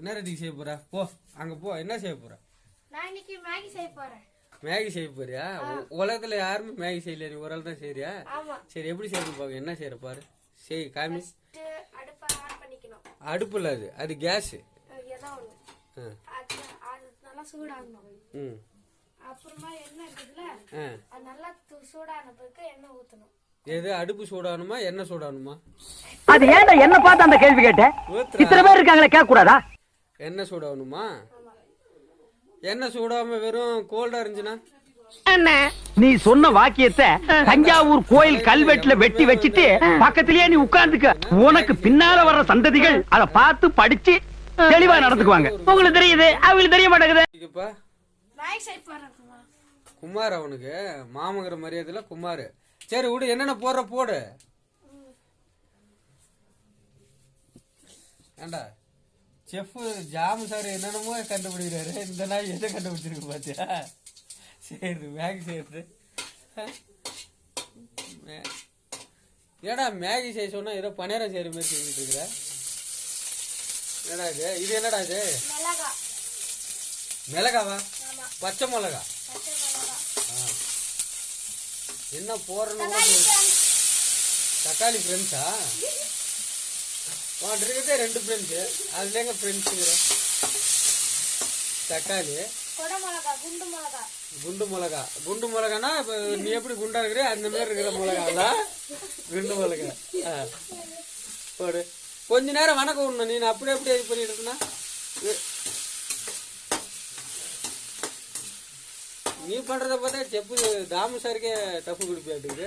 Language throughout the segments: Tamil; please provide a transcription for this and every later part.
என்ன ரெடி செய்ய போற? போ அங்க போ. என்ன செய்ய போற? நான் இன்னைக்கு மேகி செய்ய போறேன். மேகி செய்ய போறியா? உ- உலகத்துல யாருமே மேகி செய்யல. நீ ஒரு ஆள் தான் செய்யறியா ஆமா. சரி எப்படி செய்யறது பாக்க என்ன செய்யற பாரு? செய் காமி. அடுப்பை ஆன் பண்ணிக்கணும். அடுப்புல அது. அது கேஸ். அப்புறமா எண்ணெய் இருக்குதுல ஆ. அது நல்லா து- சூடான பிறகு எண்ணெய் ஊத்தணும். எது? அடுப்பு சூடாகணுமா? எண்ணெய் சூடாகணுமா? அது ஏன்டா என்ன பார்த்து அந்த கேள்வி கேட்ட? ஊத்துறா. இத்தனை பேர் இருக்காங்களே கேட்க கூடாதா எண்ணெய் சூடாகணுமா ஆமா எண்ணெய் சூடாம வெறும் கோல்டா இருந்துச்சுன்னா? நீ சொன்ன வாக்கியத்தை தஞ்சாவூர் கோயில் கல்வெட்டுல வெட்டி வச்சிட்டு பக்கத்திலேயே நீ உட்கார்ந்துக்க. உனக்கு பின்னால வர்ற சந்ததிகள் அத பார்த்து படிச்சு தெளிவா நடந்துக்குவாங்க. உங்களுக்கு தெரியுது? அவங்களுக்கு தெரிய மாட்டேங்குது. குமார். அவனுக்கு மாமங்கிற மரியாதையில குமார். சரி விடு என்னென்ன போடுற போடு. ஏண்டா? செஃப் ஜாமு சார் என்னென்னமோ கண்டுபிடிக்கிறாரு. இந்த நாய் எதை கண்டுபிடிச்சிருக்கு பாத்தியா? சரி மேகி செய்யறது மே- ஏடா மேகி செய்ய சொன்னா ஏதோ பணியாரம் செய்யற மாதிரி செஞ்சுட்டு இருக்கிற? என்னடா இது? இது என்னடா இது? மிளகா. மிளகாவா? பச்சை மிளகா. என்ன friends. தக்காளி ஃப்ரெண்ட்ஸா இருக்கிறதே ரெண்டு ஃப்ரெண்ட்ஸு அதுல எங்க ஃப்ரெண்ட்ஸுங்கிற தக்காளி. குண்டு மிளகா. குண்டு மிளகா. குண்டு மிளகானா இப்போ நீ எப்படி குண்டா இருக்கிற அந்த மாதிரி இருக்கிற மிளகால குண்டு மிளகா. போடு. கொஞ்ச நேரம் வணக்கம் விடணும். நீ அப்படியே அப்படியே இது பண்ணிட்டு நீ பண்றத பார்த்தா செப்பு தாமு சாருக்கே டப்பு குடிப்பாட்டுக்குது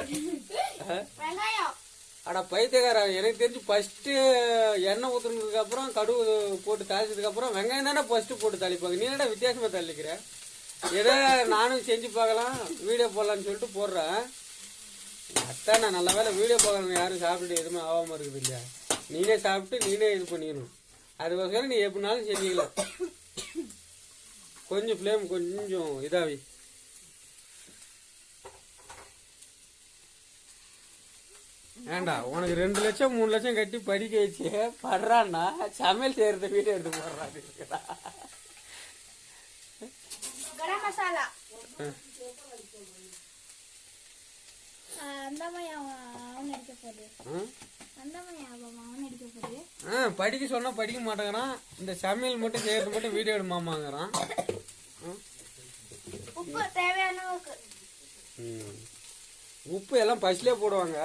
ஆனால் வெங்காயம் எனக்கு தெரிஞ்சு ஃபஸ்ட்டு எண்ணெய் ஊற்றுனதுக்கு அப்புறம் கடுகு போட்டு தாளிச்சதுக்கு அப்புறம் வெங்காயம் தானே ஃபஸ்ட்டு போட்டு தாளிப்பாங்க. நீ என்னடா வித்தியாசமாக தள்ளிக்கிற ஏதோ நானும் செஞ்சு பார்க்கலாம் வீடியோ போடலான்னு சொல்லிட்டு போடுறேன். அத்தான் நான் நல்ல வேலை வீடியோ பார்க்கணும் யாரும் சாப்பிட்டு எதுவுமே ஆகாம இருக்குது இல்லையா? நீனே சாப்பிட்டு நீனே இது பண்ணிக்கணும். அதுக்கோசரம் நீ எப்படினாலும் செஞ்சுக்கலாம் கொஞ்சம் ஃப்ளேம் கொஞ்சம் இதாகி ஏண்டா உனக்கு ரெண்டு லட்சம் மூணு லட்சம் கட்டி படிக்க வச்சு படுறான்னா சமையல் செய்யறத வீடியோ எடுத்து போடுறான் கரம் மசாலா. படிக்க சொன்னா படிக்க மாட்டேங்கிறான். இந்த சமையல் மட்டும் செய்யறது மட்டும் வீடியோ எடுமாமாங்கிறான். உப்பு தேவையான. உப்பு எல்லாம் பஸ்லேயே போடுவாங்க.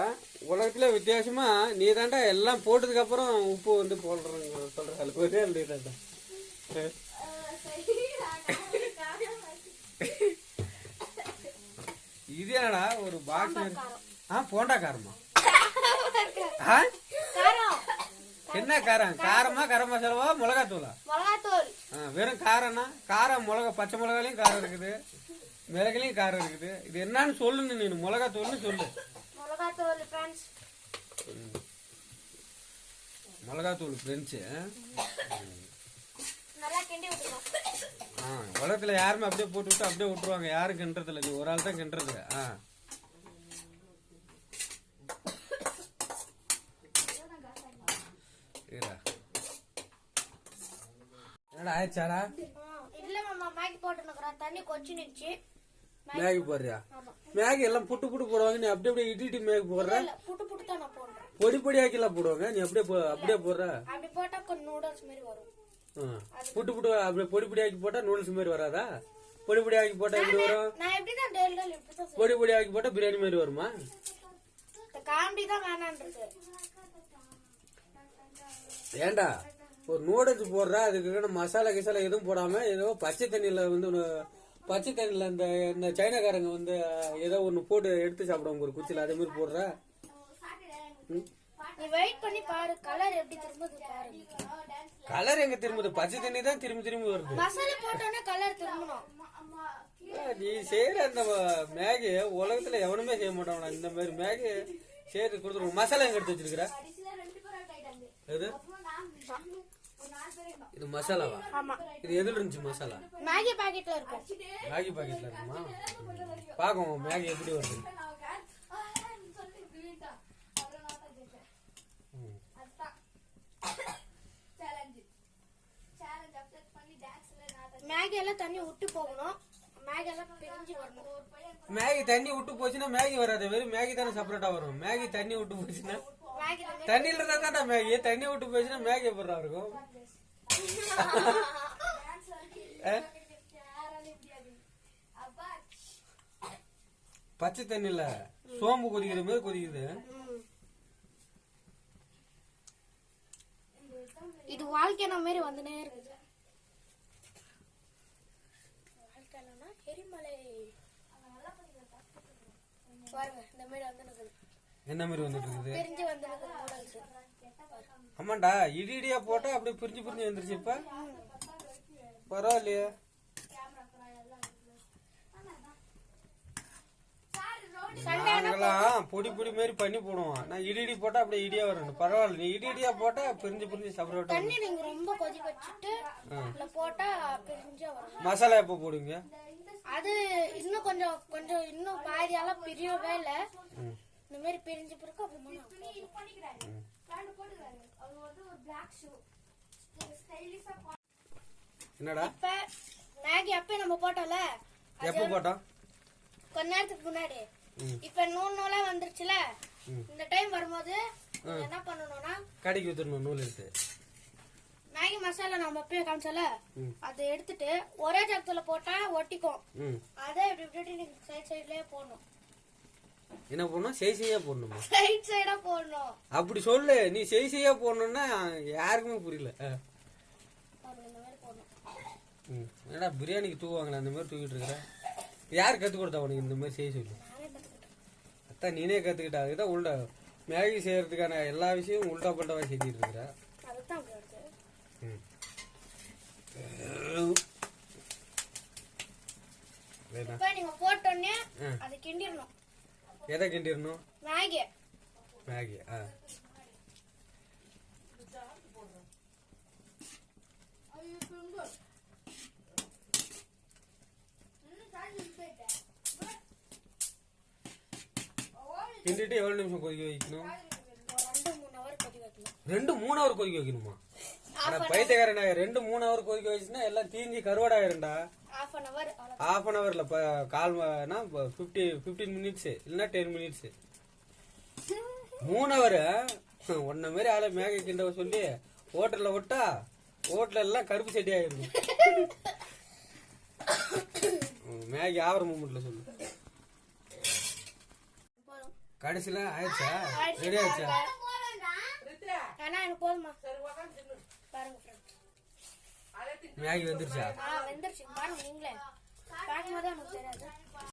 உலகத்துல வித்தியாசமா நீ தாண்டா எல்லாம் போட்டதுக்கு அப்புறம் உப்பு வந்து போடுறாங்க அளவுக்கு ஒரே ஆள் நீதான்டா. இது என்னடா ஒரு பாக்ஸ் ஆ போண்டா காரமா? ஆ? என்ன காரம்? காரமா கரம் மசாலாவா மிளகாத்தூளா? மிளகாத்தூள். வெறும் காரம்னா? காரம் மிளகா பச்சை மிளகாலையும் காரம் இருக்குது. மிளகுலையும் காரம் இருக்குது. இது என்னன்னு சொல்லு நீ மிளகாத்தூள்னு சொல்லு. மிளகாத்தூள் ஃப்ரெண்ட்ஸ் மிளகாத்தூள் ஃப்ரெண்ட்ஸு நல்லா கிண்டி விட்டுருவோம் ஆ உலகத்துல யாருமே அப்படியே போட்டு விட்டு அப்படியே விட்டுருவாங்க. யாரும் கிண்டுறது இல்லை நீ ஒரு ஆள் தான் கிண்டுறது. ஆ. என்னடா ஆயிடுச்சாடா? இல்ல மாமா மேகி போட்டுனுக்குறேன் தண்ணி கொச்சி நிச்சு மேகி போடுறியா? மேகி எல்லாம் புட்டு புட்டு போடுவாங்க. நீ அப்படியே அப்படியே இட்டி இட்டி மேகி போடுற? புட்டு புட்டு தான் நான் போடுறேன். பொடி பொடியாக்கிலாம் போடுவாங்க. நீ அப்படியே அப்படியே போடுற? அப்படி போட்டா கொஞ்சம் நூடுல்ஸ் மாதிரி வரும். ஆ. புட்டு புட்டு அப்படியே பொடி பொடியாக்கி போட்டா நூடுல்ஸ் மாதிரி வராதா? பொடி பொடியாக்கி போட்டா எப்படி வரும்? இப்படி செய்வேன். பொடி பொடியாக்கி போட்டா பிரியாணி மாதிரி வருமா? இந்த காமெடி தான் வேணான்றது. ஏண்டா? ஒரு நூடுல்ஸ் போடுறா அதுக்கு மசாலா கிசாலா எதுவும் போடாம ஏதோ பச்சை தண்ணியில வந்து பச்சை தண்ணியில இந்த இந்த சைனாக்காரங்க வந்து ஏதோ ஒண்ணு போட்டு எடுத்து சாப்பிடுவாங்க ஒரு குச்சில அதே மாதிரி போடுற. கலர் எங்க திரும்புது? பச்சை தண்ணி தான் திரும்பி திரும்பி வருது. மசாலா போட்டோன்னே கலர் திரும்பணும். ஏ, நீ செய்யற அந்த மேகி உலகத்துல எவனுமே செய்ய மாட்டான் இந்த மாதிரி மேகி செய்யறது கொடுத்துருவோம் மசாலா எங்க எடுத்து வச்சிருக்கிற? எது? இது மசாலாவா? ஆமா. இது எதுல இருந்துச்சு மசாலா? மேகி பாக்கெட்ல இருக்கும் மேகி பாக்கெட்ல இருக்குமா? பாக்கும் மேகி எப்படி வருது. மேகி எல்லாம் தண்ணி விட்டு போகணும். மேகி தண்ணி விட்டு போச்சுன்னா மேகி வராது வெறும் மேகி தானே செப்பரேட்டா வரும். மேகி தண்ணி விட்டு போச்சுன்னா தண்ணியில இருந்தா தான்டா மேகி. தண்ணி விட்டு போச்சுன்னா மேகி எப்படா இருக்கும்? பச்சை தண்ணில சோம்பு கொதிக்கிற மாதிரி கொதிக்குது. இது வாழ்க்கையான மாதிரி வந்துனே இருக்கு. எரிமலை பாருங்க இந்த மாதிரி வந்து இருக்குது என்ன மாதிரி வந்துட்டு இருக்குது பிரிஞ்சு வந்து நூடுல்ஸ் ஆமாண்டா இடி இடியா போட்டா அப்படியே பிரிஞ்சு பிரிஞ்சு வந்துருச்சு இப்ப. பரவாயில்லையே. பொடி பொடி மாதிரி பண்ணி போடுவோம் நான் இடி இடி போட்டா அப்படியே இடியா வரணும் பரவாயில்ல நீ இடி இடியா போட்டா பிரிஞ்சு பிரிஞ்சு செப்பரேட்டா தண்ணி நீங்க ரொம்ப கொதிக்க வச்சுட்டு இதுல போட்டா பிரிஞ்சா வரும். மசாலா எப்போ போடுவீங்க? அது இன்னும் கொஞ்சம் கொஞ்சம் இன்னும் பாதியெல்லாம் பிரியவே இல்ல இந்த மாதிரி பிரிஞ்சு பிறகு அப்புறமா. என்னடா? இப்ப மேகி அப்ப நம்ம போட்டோம்ல. எப்போ போட்டோம்? கொஞ்ச நேரத்துக்கு முன்னாடி. இப்ப நூல் நூலா வந்துருச்சுல. இந்த டைம் வரும்போது என்ன பண்ணணும்னா கடைக்கு வித்துடணும் நூல் எடுத்து. மேகி மசாலா நம்ம அப்பயே காமிச்சல. அதை எடுத்துட்டு ஒரே ஜகத்துல போட்டா ஒட்டிக்கும். அதை இப்படி இப்படி சைட் சைட்லயே போடணும். என்ன போடணும்? செய் செய்யா போடணுமா? சைட் சைடா போடணும். அப்படி சொல்லு. நீ செய் செய்யா போடணும்னா யாருக்குமே புரியல. என்னடா பிரியாணிக்கு தூக்குவாங்களே அந்த மாதிரி தூக்கிட்டு இருக்கிற? யார் கத்து கொடுத்தா உனக்கு இந்த மாதிரி செய்ய சொல்லு? அத்தான் நீனே கத்துக்கிட்டா. அதுதான் உள்டா மேகி செய்யறதுக்கான எல்லா விஷயமும் உல்டா பல்டாவா செஞ்சுட்டு இருக்கிற. எதை கிண்டிடணும்? மேகி மேகி ஆ. கிண்டிட்டு எவ்வளவு நிமிஷம் கொதிக்க வைக்கணும்? ரெண்டு மூணு ஹவர் கொதிக்க வைக்கணுமா? ஆனா பைத்தியக்காரனா ரெண்டு மூணு ஹவர் கொதிக்க வச்சுன்னா எல்லாம் தீஞ்சி கருவாடாயிரும்டா. ஹாஃப் அன் ஹவர்ல கால் ஃபிஃப்டி ஃபிஃப்டீன் மினிட்ஸ் இல்லைன்னா டென் மினிட்ஸ் மூணு ஹவர் உன்ன மாதிரி ஆளை மேக கிண்டவ சொல்லி ஹோட்டல்ல விட்டா ஹோட்டல் எல்லாம் கருப்பு செடி ஆயிரும். ம், மேகி ஆவர மூமெண்ட்ல சொல்லு. கடைசியில ஆயிடுச்சா? ரெடி ஆயிடுச்சா? ஆனா எனக்கு போதுமா பாருங்க. மேகி வந்துருச்சா? ஆ வெந்துருச்சு. பாருங்க நீங்களே. பார்க்கும்போது எனக்கு தெரியாது.